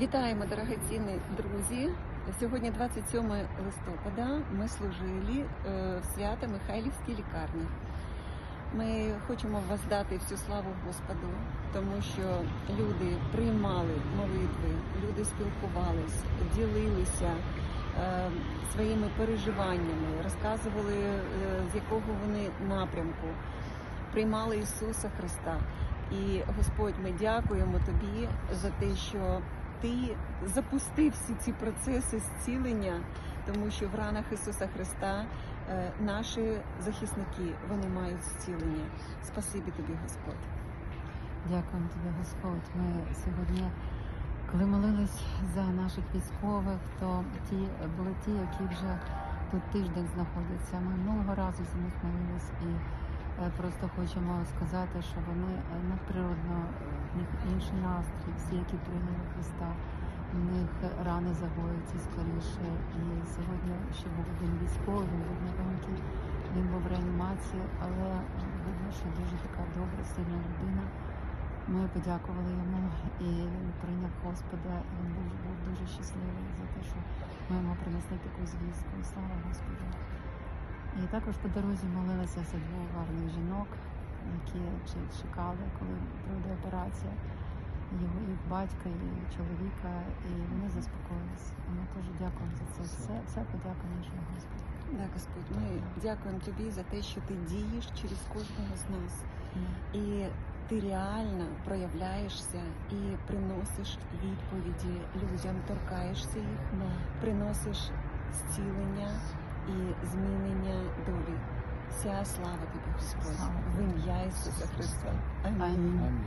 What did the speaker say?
Вітаємо, дорогоцінні друзі. Сьогодні 27 листопада. Ми служили е, в свято Михайлівській лікарні. Ми хочемо воздати всю славу Господу, тому що люди приймали молитви, люди спілкувались, ділилися е, своїми переживаннями, розказували, е, з якого вони напрямку, приймали Ісуса Христа. І Господь, ми дякуємо тобі за те, що ти запустив всі ці процеси зцілення, тому що в ранах Ісуса Христа е, наші захисники вони мають зцілення. Спасибі тобі, Господь. Дякуємо тобі, Господь. Ми сьогодні, коли молились за наших військових, то ті були ті, які вже тут тиждень знаходяться. Ми минулого разу за них молились і просто хочемо сказати, що вони е, надприродно, е, в них інший настрій, всі, які прийняли Христа. В них рани загоюються скоріше. І сьогодні ще був один військовий, він був новенький, він був в реанімації, але е, видно, що дуже така добра, сильна людина. Ми подякували йому і він прийняв Господа. І він був, був дуже щасливий за те, що ми йому принесли таку звістку. Слава Господу. І також по дорозі молилися за двох гарних жінок, які чекали, коли пройде операція. Його їх батька і чоловіка, і вони заспокоїлися. Ми теж дякуємо за це. Все, все подяка нашому Господу. Да, Господь, ми дякуємо тобі за те, що ти дієш через кожного з нас. І ти реально проявляєшся і приносиш відповіді людям, торкаєшся їх, приносиш зцілення і змінення Вся слава тобі, Господь, в ім'я Ісуса Христа. Амінь. Амінь.